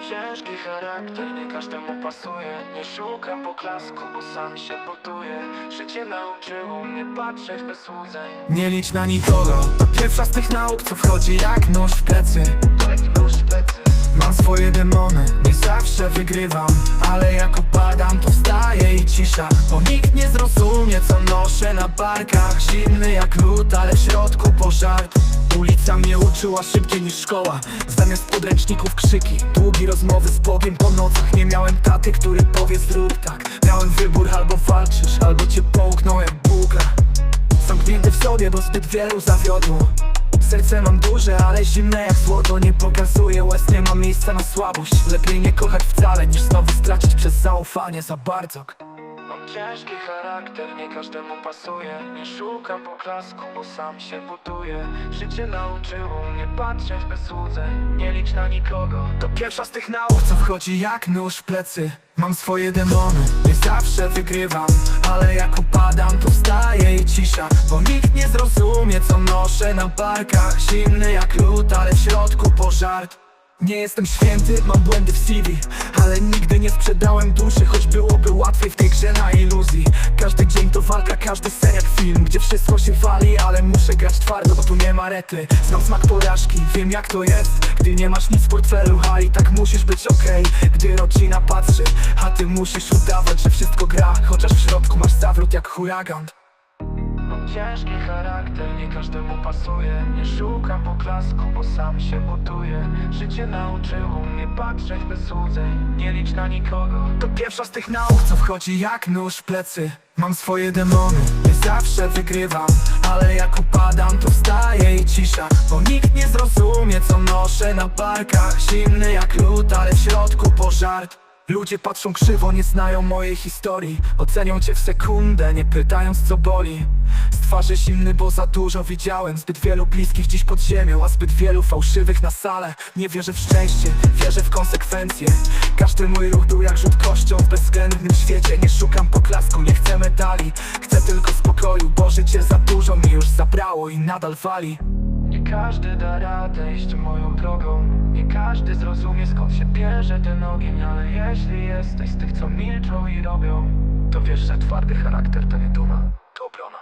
Ciężki charakter, nie każdemu pasuje. Nie szukam poklasku, bo sam się buduję. Życie nauczyło mnie patrzeć bez łzeń Nie licz na nikogo. To pierwsza z tych nauk, co wchodzi jak nóż w plecy. Mam swoje demony, nie zawsze wygrywam Ale jak opadam, to wstaję i cisza Bo nikt nie zrozumie, co noszę na barkach. Zimny jak lód, ale w środku pożar. Ulica mnie uczyła szybciej niż szkoła. Zamiast podręczników krzyki Długi rozmowy z Bogiem. Po nocach Nie miałem taty, który powie zrób tak. Miałem wybór, albo walczysz, albo cię połknął jak bułka Zamknięty w sobie, bo zbyt wielu zawiodło. Serce mam duże, ale zimne jak złoto. Nie pokazuje łez, nie ma miejsca na słabość. Lepiej nie kochać wcale, niż znowu stracić przez zaufanie za bardzo ciężki charakter, nie każdemu pasuje. Nie szukam poklasku, bo sam się buduję Życie nauczyło mnie patrzeć bez łzeń Nie licz na nikogo. To pierwsza z tych nauk, co wchodzi jak nóż w plecy. Mam swoje demony, nie zawsze wygrywam Ale jak upadam, to wstaję i cisza. Bo nikt nie zrozumie, co noszę na barkach. Zimny jak lód, ale w środku pożar. Nie jestem święty, mam błędy w CV Ale nigdy nie sprzedałem duszy Choć byłoby łatwiej w tej grze na iluzji. Każdy dzień to walka, każdy sen jak film Gdzie wszystko się wali, ale muszę grać twardo Bo tu nie ma rety. Znam smak porażki, wiem jak to jest. Gdy nie masz nic w portfelu, a i tak musisz być okej. Gdy rodzina patrzy, a ty musisz udawać, że wszystko gra Chociaż w środku masz zawrót jak huragan ciężki charakter, nie każdemu pasuje. Nie szukam poklasku, bo sam się buduję. Życie nauczyło mnie patrzeć bez łzeń Nie licz na nikogo. To pierwsza z tych nauk, co wchodzi jak nóż w plecy. Mam swoje demony, nie zawsze wygrywam. Ale jak upadam, to wstaję i cisza. Bo nikt nie zrozumie, co noszę na barkach. Zimny jak lód, ale w środku pożar Ludzie patrzą krzywo, nie znają mojej historii. Ocenią cię w sekundę, nie pytając co boli. Z twarzy zimny, bo za dużo widziałem. Zbyt wielu bliskich dziś pod ziemią A zbyt wielu fałszywych na salę. Nie wierzę w szczęście, wierzę w konsekwencje. Każdy mój ruch był jak rzut kością W bezwzględnym świecie. Nie szukam poklasku Nie chcę medali, chcę tylko spokoju Bo życie za dużo mi już zabrało i nadal wali każdy da radę iść moją drogą. Nie każdy zrozumie skąd się bierze ten ogień Ale jeśli jesteś z tych co milczą i robią To wiesz, że twardy charakter to nie duma, to obrona.